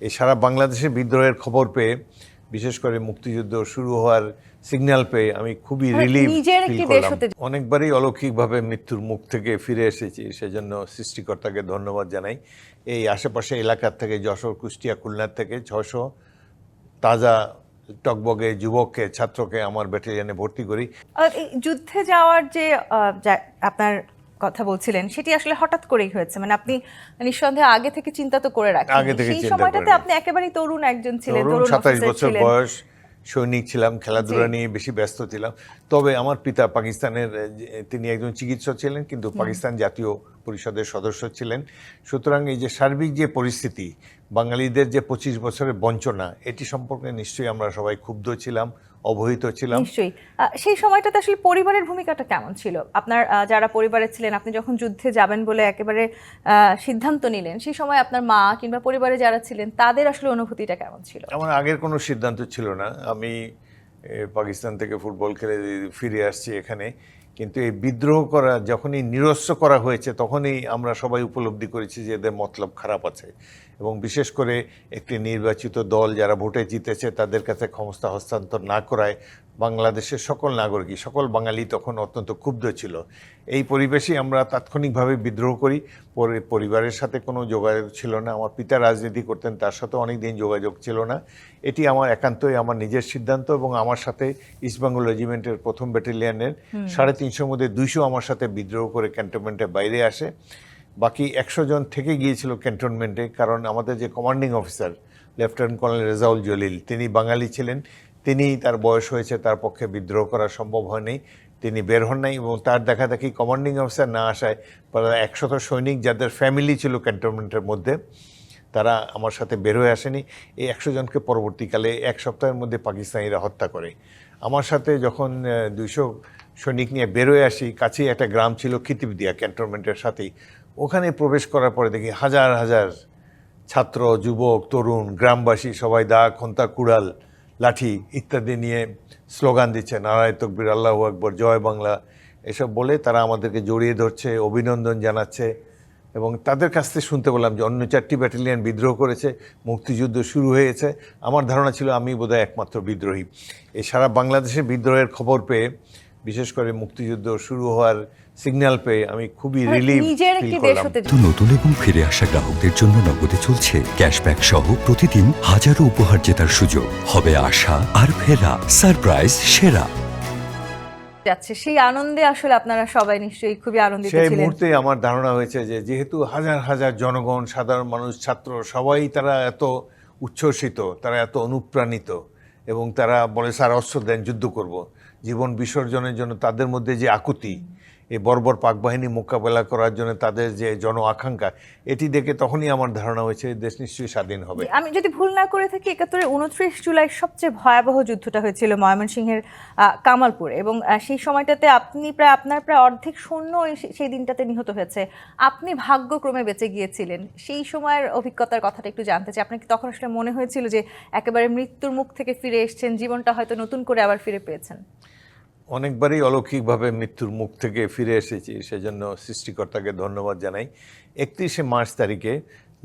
এই সারা বাংলাদেশে বিদ্রোহের খবর পেয়ে বিশেষ করে মুক্তিযুদ্ধ শুরু হওয়ার সিগন্যাল পেয়ে আমি খুবই মানে রিলিফ নিজের একটি অনেকবারই অলৌকিকভাবে মৃত্যুর মুখ থেকে ফিরে এসেছি সেজন্য সৃষ্টিকর্তাকে ধন্যবাদ জানাই। এই আশেপাশে এলাকার থেকে যশোর কুষ্টিয়া খুলনার থেকে ছশো তাজা টকবগে যুবককে ছাত্রকে আমার ব্যাটালিয়নে ভর্তি করি। যুদ্ধে যাওয়ার যে আপনার কথা বলছিলেন সেটি আসলে হঠাৎ করেই হয়েছে। মানে আপনি নিঃসন্দেহে আগে থেকে চিন্তা তো করে রাখেন আগে থেকে সেই সময়টাতে আপনি একেবারেই তরুণ একজন ছিলেন তরুণ সাতাশ অফিসার বছর বয়স সৈনিক ছিলাম খেলাধুলা নিয়ে বেশি ব্যস্ত ছিলাম। তবে আমার পিতা পাকিস্তানের তিনি একজন চিকিৎসক ছিলেন কিন্তু পাকিস্তান জাতীয় পরিষদের সদস্য ছিলেন। সুতরাং এই যে সার্বিক যে পরিস্থিতি বাঙালিদের যে পঁচিশ বছরের বঞ্চনা এটি সম্পর্কে নিশ্চয়ই আমরা সবাই ক্ষুব্ধ ছিলাম। অবহিত ছিলাম। নিশ্চয়ই। সেই সময়টাতে আসলে পরিবারের ভূমিকাটা কেমন ছিল? আপনার যারা পরিবারে ছিলেন আপনি যখন যুদ্ধে যাবেন বলে একেবারে সিদ্ধান্ত নিলেন সেই সময় আপনার মা কিংবা পরিবারে যারা ছিলেন তাদের আসলে অনুভূতিটা কেমন ছিল? আমার আগের কোনো সিদ্ধান্ত ছিল না। আমি পাকিস্তান থেকে ফুটবল খেলে ফিরে আসছি এখানে। কিন্তু এই বিদ্রোহ করা, যখনই নিরস্ব করা হয়েছে, তখনই আমরা সবাই উপলব্ধি করেছি যে এদের মতলব খারাপ আছে। এবং বিশেষ করে একটি নির্বাচিত দল যারা ভোটে জিতেছে, তাদের কাছে ক্ষমতা হস্তান্তর না করায় বাংলাদেশের সকল নাগরিক সকল বাঙালি তখন অত্যন্ত ক্ষুব্ধ ছিল। এই পরিবেশে আমরা তাৎক্ষণিকভাবে বিদ্রোহ করি। পরিবারের সাথে কোনো যোগাযোগ ছিল না। আমার পিতা রাজনীতি করতেন তার সাথে অনেক দিন যোগাযোগ ছিল না। এটি আমার একান্তই আমার নিজের সিদ্ধান্ত এবং আমার সাথে ইস্টবেঙ্গল রেজিমেন্টের প্রথম ব্যাটালিয়নের সাড়ে তিনশোর মধ্যে দুইশো আমার সাথে বিদ্রোহ করে ক্যান্টনমেন্টের বাইরে আসে। বাকি একশো জন থেকে গিয়েছিল ক্যান্টনমেন্টে কারণ আমাদের যে commanding officer lieutenant colonel Rezaul Jalil তিনি বাঙালি ছিলেন। তিনি তার বয়স হয়েছে তার পক্ষে বিদ্রোহ করা সম্ভব হয়নি। তিনি বের হন নাই এবং তার দেখা দেখি কমান্ডিং অফিসার না আসায় একশত সৈনিক যাদের ফ্যামিলি ছিল ক্যান্টনমেন্টের মধ্যে, তারা আমার সাথে বের হয়ে আসেনি। এই একশো জনকে পরবর্তীকালে এক সপ্তাহের মধ্যে পাকিস্তানিরা হত্যা করে। আমার সাথে যখন দুইশো সৈনিক নিয়ে বেরোয় আসি, কাছেই একটা গ্রাম ছিল খিতিবদিয়া ক্যান্টনমেন্টের সাথেই। ওখানে প্রবেশ করার পরে দেখি হাজার হাজার ছাত্র, যুবক, তরুণ, গ্রামবাসী সবাই দা, খন্তা, কুড়াল লাঠি ইত্যাদি নিয়ে স্লোগান দিচ্ছে নারায় তকবির, আল্লাহ আকবর, জয় বাংলা, এসব বলে তারা আমাদেরকে জড়িয়ে ধরছে, অভিনন্দন জানাচ্ছে এবং তাদের কাছ থেকে শুনতে পেলাম যে অন্য চারটি ব্যাটালিয়ান বিদ্রোহ করেছে, মুক্তিযুদ্ধ শুরু হয়েছে। আমার ধারণা ছিল আমি বোধহয় একমাত্র বিদ্রোহী। এই সারা বাংলাদেশে বিদ্রোহের খবর পেয়ে বিশেষ করে মুক্তিযুদ্ধ শুরু হওয়ার সিগন্যাল পেয়ে আমি খুবই তো নতুন এবং ফিরে আসা গ্রাহকদের জন্য নগদে চলছে ক্যাশব্যাক সহ প্রতিদিন হাজারো উপহার জেতার সুযোগ। হবে আশা আর ফেরা সারপ্রাইজ সেরা। যাচ্ছে সেই আনন্দে আসলে আপনারা সবাই নিশ্চয়ই খুবই আনন্দিত ছিলেন। সেই মুহূর্তে আমার ধারণা হয়েছে যে যেহেতু হাজার হাজার জনগণ সাধারণ মানুষ ছাত্র সবাই তারা এত উচ্ছ্বসিত তারা এত অনুপ্রাণিত এবং তারা বলে স্যার অস্ত্র দেন যুদ্ধ করব। জীবন বিসর্জনের জন্য তাদের মধ্যে যে আকুতি এই বর্বর পাক বাহিনী মোকাবেলা করার জন্য তাদের যে জন আকাঙ্ক্ষা, এটি দেখে তখনই আমার ধারণা হয়েছে দেশ নিশ্চয়ই স্বাধীন হবে। আমি যদি ভুল না করে থাকি, একাত্তরের উনত্রিশ জুলাই সবচেয়ে ভয়াবহ যুদ্ধটা হয়েছিল ময়মনসিংহের কামালপুরে এবং সেই সময়টাতে আপনি প্রায়, আপনার প্রায় অর্ধেক সৈন্য সেই দিনটাতে নিহত হয়েছে। আপনি ভাগ্যক্রমে বেঁচে গিয়েছিলেন। সেই সময়ের অভিজ্ঞতার কথাটা একটু জানতে চাই। আপনাকে তখন আসলে মনে হয়েছিল যে একেবারে মৃত্যুর মুখ থেকে ফিরে এসেছেন, জীবনটা হয়তো নতুন করে আবার ফিরে পেয়েছেন? অনেকবারই অলৌকিকভাবে মৃত্যুর মুখ থেকে ফিরে এসেছি, সেজন্য সৃষ্টিকর্তাকে ধন্যবাদ জানাই। একত্রিশে মার্চ তারিখে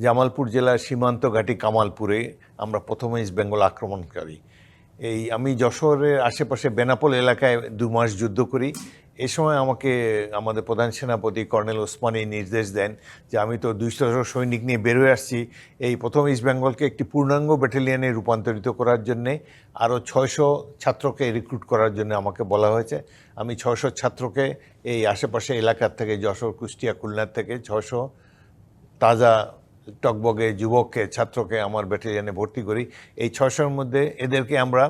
জামালপুর জেলার সীমান্ত ঘাটি কামালপুরে আমরা প্রথমে ইস্ট বেঙ্গল আক্রমণকারী। এই আমি যশোরের আশেপাশে বেনাপোল এলাকায় দু মাস যুদ্ধ করি। এ সময় আমাকে আমাদের প্রধান সেনাপতি কর্নেল ওসমানী নির্দেশ দেন যে আমি তো দুইশো সৈনিক নিয়ে বেরোয় আসছি। এই প্রথম ইস্ট বেঙ্গলকে একটি পূর্ণাঙ্গ ব্যাটালিয়নে রূপান্তরিত করার জন্যে আরও ছয়শো ছাত্রকে রিক্রুট করার জন্য আমাকে বলা হয়েছে। আমি ছয়শো ছাত্রকে এই আশেপাশে এলাকার থেকে যশোর, কুষ্টিয়া, খুলনার থেকে ছয়শো তাজা টকবগে, যুবককে, ছাত্রকে আমার ব্যাটালিয়নে ভর্তি করি। এই ছশোর মধ্যে এদেরকে আমরা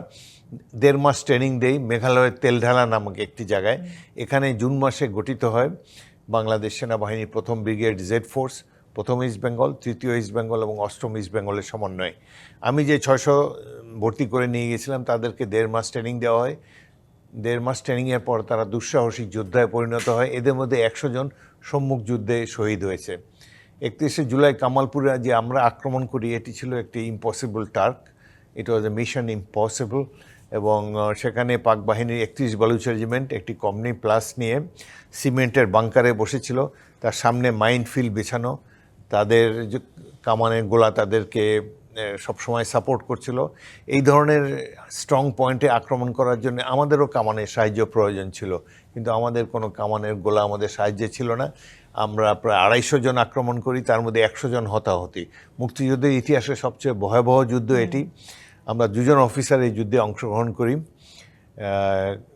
দেড় মাস ট্রেনিং দেই। মেঘালয়ের তেলঢালা নামক একটি জায়গায়। এখানে জুন মাসে গঠিত হয় বাংলাদেশ সেনাবাহিনীর প্রথম ব্রিগেড জেড ফোর্স, প্রথম ইস্ট বেঙ্গল, তৃতীয় ইস্ট বেঙ্গল এবং অষ্টম ইস্ট বেঙ্গলের সমন্বয়ে। আমি যে ছশো ভর্তি করে নিয়ে গেছিলাম, তাদেরকে দেড় মাস ট্রেনিং দেওয়া হয়। দেড় মাস ট্রেনিংয়ের পর তারা দুঃসাহসিক যোদ্ধায় পরিণত হয়। এদের মধ্যে একশো জন সম্মুখ যুদ্ধে শহীদ হয়েছে। একত্রিশে জুলাই কামালপুরে যে আমরা আক্রমণ করি, এটি ছিল একটি impossible task it was a mission impossible এবং সেখানে পাক বাহিনীর একত্রিশ বালুচ রেজিমেন্ট একটি কমনি প্লাস নিয়ে সিমেন্টের বাংকারে বসেছিল। তার সামনে মাইন্ড ফিল্ড বেছানো। তাদের কামানের গোলা তাদেরকে সবসময় সাপোর্ট করছিল। এই ধরনের স্ট্রং পয়েন্টে আক্রমণ করার জন্য আমাদেরও কামানের সাহায্য প্রয়োজন ছিল। কিন্তু আমাদের কোনো কামানের গোলা আমাদের সাহায্যে ছিল না। আমরা প্রায় আড়াইশো জন আক্রমণ করি তার মধ্যে একশো জন হতাহতি। মুক্তিযুদ্ধের ইতিহাসে সবচেয়ে ভয়াবহ যুদ্ধ এটি। আমরা দুজন অফিসার এই যুদ্ধে অংশগ্রহণ করি।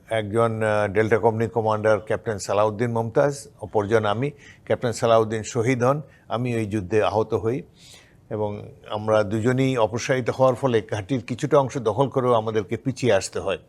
একজন Delta company commander captain Salauddin Momtaz অপরজন আমি ক্যাপ্টেন সালাউদ্দিন শহীদ হন। আমি ওই যুদ্ধে আহত হই। এবং আমরা দুজনেই অপসারিত হওয়ার ফলে ঘাটির কিছুটা অংশ দখল করেও আমাদেরকে পিছিয়ে আসতে হয়।